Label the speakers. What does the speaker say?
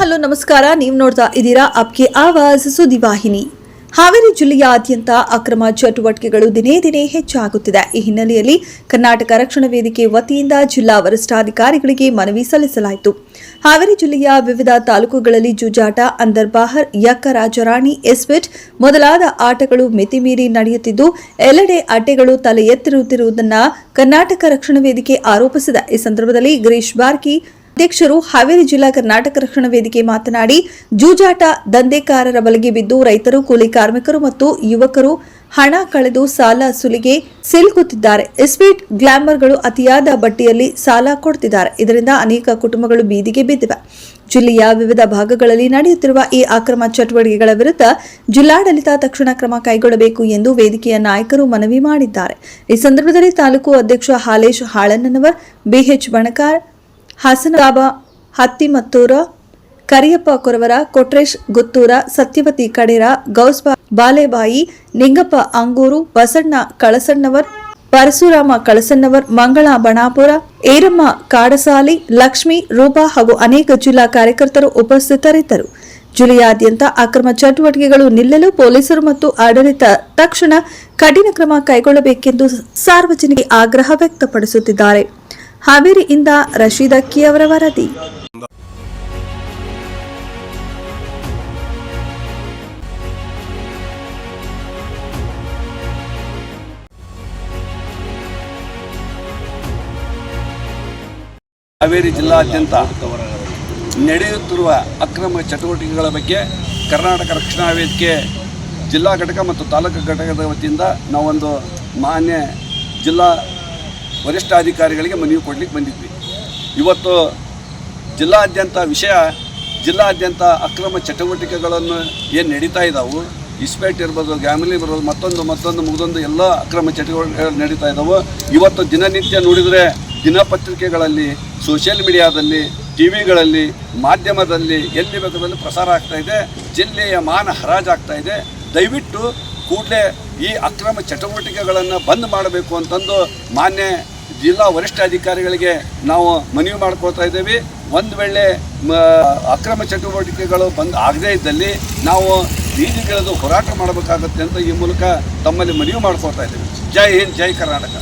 Speaker 1: Hello, ನಮಸ್ಕಾರ. ನೀವು ನೋಡ್ತಾ ಇದ್ದೀರಾ ಅಪ್ಗೆ ಆವಾಜ್ ಸುದ್ದಿವಾಹಿನಿ ಹಾವೇರಿ ಜಿಲ್ಲೆಯಾದ್ಯಂತ ಅಕ್ರಮ ಚಟುವಟಿಕೆಗಳು ದಿನೇ ದಿನೇ ಹೆಚ್ಚಾಗುತ್ತಿದೆ. ಈ ಹಿನ್ನೆಲೆಯಲ್ಲಿ ಕರ್ನಾಟಕ ರಕ್ಷಣಾ ವೇದಿಕೆ ವತಿಯಿಂದ ಜಿಲ್ಲಾ ವರಿಷ್ಠಾಧಿಕಾರಿಗಳಿಗೆ ಮನವಿ ಸಲ್ಲಿಸಲಾಯಿತು. ಹಾವೇರಿ ಜಿಲ್ಲೆಯ ವಿವಿಧ ತಾಲೂಕುಗಳಲ್ಲಿ ಜೂಜಾಟ, ಅಂದರ್ಬಾಹರ್, ಯಕ್ಕ ರಾಜರಾಣಿ ಎಸ್ವಿಟ್ ಮೊದಲಾದ ಆಟಗಳು ಮಿತಿಮೀರಿ ನಡೆಯುತ್ತಿದ್ದು, ಎಲ್ಲೆಡೆ ಅಡ್ಡೆಗಳು ತಲೆ ಎತ್ತಿರುತ್ತಿರುವುದನ್ನು ಕರ್ನಾಟಕ ರಕ್ಷಣಾ ವೇದಿಕೆ ಆರೋಪಿಸಿದೆ. ಈ ಸಂದರ್ಭದಲ್ಲಿ ಗಿರೀಶ್ ಬಾರ್ಕಿ ಅಧ್ಯಕ್ಷರು ಹಾವೇರಿ ಜಿಲ್ಲಾ ಕರ್ನಾಟಕ ರಕ್ಷಣಾ ವೇದಿಕೆ ಮಾತನಾಡಿ, ಜೂಜಾಟ ದಂಧೆಕಾರರ ಬಲೆಗೆ ಬಿದ್ದು ರೈತರು, ಕೂಲಿ ಕಾರ್ಮಿಕರು ಮತ್ತು ಯುವಕರು ಹಣ ಕಳೆದು ಸಾಲ ಸುಲಿಗೆ ಸಿಲುಕುತ್ತಿದ್ದಾರೆ. ಎಸ್ಪೀಟ್ ಗ್ಲಾಮರ್ಗಳು ಅತಿಯಾದ ಬಟ್ಟೆಯಲ್ಲಿ ಸಾಲ ಕೊಡ್ತಿದ್ದಾರೆ. ಇದರಿಂದ ಅನೇಕ ಕುಟುಂಬಗಳು ಬೀದಿಗೆ ಬಿದ್ದಿವೆ. ಜಿಲ್ಲೆಯ ವಿವಿಧ ಭಾಗಗಳಲ್ಲಿ ನಡೆಯುತ್ತಿರುವ ಈ ಅಕ್ರಮ ಚಟುವಟಿಕೆಗಳ ವಿರುದ್ಧ ಜಿಲ್ಲಾಡಳಿತ ತಕ್ಷಣ ಕ್ರಮ ಕೈಗೊಳ್ಳಬೇಕು ಎಂದು ವೇದಿಕೆಯ ನಾಯಕರು ಮನವಿ ಮಾಡಿದ್ದಾರೆ. ಈ ಸಂದರ್ಭದಲ್ಲಿ ತಾಲೂಕು ಅಧ್ಯಕ್ಷ ಹಾಲೇಶ್ ಹಾಳಣ್ಣನವರ್, ಬಿಎಚ್ ಬಣಕಾರ್ ಹಾಸನಗಾಬ ಹತ್ತಿಮತ್ತೂರ ಕರಿಯಪ್ಪ ಕೊರವರ ಕೊಟ್ರೇಶ್, ಗುತ್ತೂರ, ಸತ್ಯವತಿ ಕಡೇರ ಗೌಸ್ಬಾ ಬಾಲೆಬಾಯಿ, ನಿಂಗಪ್ಪ ಅಂಗೂರು, ಬಸಣ್ಣ ಕಳಸಣ್ಣವರ್, ಪರಶುರಾಮ ಕಳಸಣ್ಣವರ್, ಮಂಗಳ ಬಣಾಪುರ, ಏರಮ್ಮ ಕಾಡಸಾಲಿ, ಲಕ್ಷ್ಮಿ, ರೂಪಾ ಹಾಗೂ ಅನೇಕ ಜಿಲ್ಲಾ ಕಾರ್ಯಕರ್ತರು ಉಪಸ್ಥಿತರಿದ್ದರು. ಜಿಲ್ಲೆಯಾದ್ಯಂತ ಅಕ್ರಮ ಚಟುವಟಿಕೆಗಳು ನಿಲ್ಲಲು ಪೊಲೀಸರು ಮತ್ತು ಆಡಳಿತ ತಕ್ಷಣ ಕಠಿಣ ಕ್ರಮ ಕೈಗೊಳ್ಳಬೇಕೆಂದು ಸಾರ್ವಜನಿಕ ಆಗ್ರಹ ವ್ಯಕ್ತಪಡಿಸುತ್ತಿದ್ದಾರೆ. ಹಾವೇರಿಯಿಂದ ರಶೀದ್ ಅಕ್ಕಿ ಅವರ ವರದಿ.
Speaker 2: ಹಾವೇರಿ ಜಿಲ್ಲಾದ್ಯಂತ ನಡೆಯುತ್ತಿರುವ ಅಕ್ರಮ ಚಟುವಟಿಕೆಗಳ ಬಗ್ಗೆ ಕರ್ನಾಟಕ ರಕ್ಷಣಾ ವೇದಿಕೆ, ಜಿಲ್ಲಾ ಘಟಕ ಮತ್ತು ತಾಲೂಕು ಘಟಕದ ವತಿಯಿಂದ ನಾವೊಂದು ಮಾನ್ಯ ಜಿಲ್ಲಾ ವರಿಷ್ಠಾಧಿಕಾರಿಗಳಿಗೆ ಮನವಿ ಕೊಡಲಿಕ್ಕೆ ಬಂದಿದ್ವಿ. ಇವತ್ತು ಜಿಲ್ಲಾದ್ಯಂತ ವಿಷಯ, ಜಿಲ್ಲಾದ್ಯಂತ ಅಕ್ರಮ ಚಟುವಟಿಕೆಗಳನ್ನು ಏನು ನಡೀತಾ ಇದ್ದಾವೆ ಇಸ್ಪೇಟ್ ಇರ್ಬೋದು, ಗ್ಯಾಮಿಲಿ ಇರ್ಬೋದು, ಮತ್ತೊಂದು ಮತ್ತೊಂದು, ಮುಗಿದೊಂದು ಎಲ್ಲ ಅಕ್ರಮ ಚಟುವಟಿಕೆಗಳು ನಡೀತಾ ಇದ್ದಾವೆ ಇವತ್ತು ದಿನನಿತ್ಯ ನೋಡಿದರೆ ದಿನಪತ್ರಿಕೆಗಳಲ್ಲಿ, ಸೋಷಿಯಲ್ ಮೀಡಿಯಾದಲ್ಲಿ ಟಿ ವಿಗಳಲ್ಲಿ ಮಾಧ್ಯಮದಲ್ಲಿ ಎಲ್ಲಿ ಬೇಕಾದಲ್ಲಿ ಪ್ರಸಾರ ಆಗ್ತಾ ಇದೆ, ಜಿಲ್ಲೆಯ ಮಾನ ಹರಾಜಾಗ್ತಾ ಇದೆ. ದಯವಿಟ್ಟು ಕೂಡಲೇ ಈ ಅಕ್ರಮ ಚಟುವಟಿಕೆಗಳನ್ನು ಬಂದ್ ಮಾಡಬೇಕು ಅಂತಂದು ಮಾನ್ಯ ಜಿಲ್ಲಾ ವರಿಷ್ಠಾಧಿಕಾರಿಗಳಿಗೆ ನಾವು ಮನವಿ ಮಾಡ್ಕೊಳ್ತಾ ಇದ್ದೇವೆ. ಒಂದು ವೇಳೆ ಅಕ್ರಮ ಚಟುವಟಿಕೆಗಳು ಬಂದ್ ಆಗದೇ ಇದ್ದಲ್ಲಿ ನಾವು ಬೀದಿಗಿಳಿದು ಹೋರಾಟ ಮಾಡಬೇಕಾಗತ್ತೆ ಅಂತ ಈ ಮೂಲಕ ತಮ್ಮಲ್ಲಿ ಮನವಿ ಮಾಡ್ಕೊಳ್ತಾ ಇದ್ದೇವೆ. ಜೈ ಹಿಂದ್, ಜೈ ಕರ್ನಾಟಕ.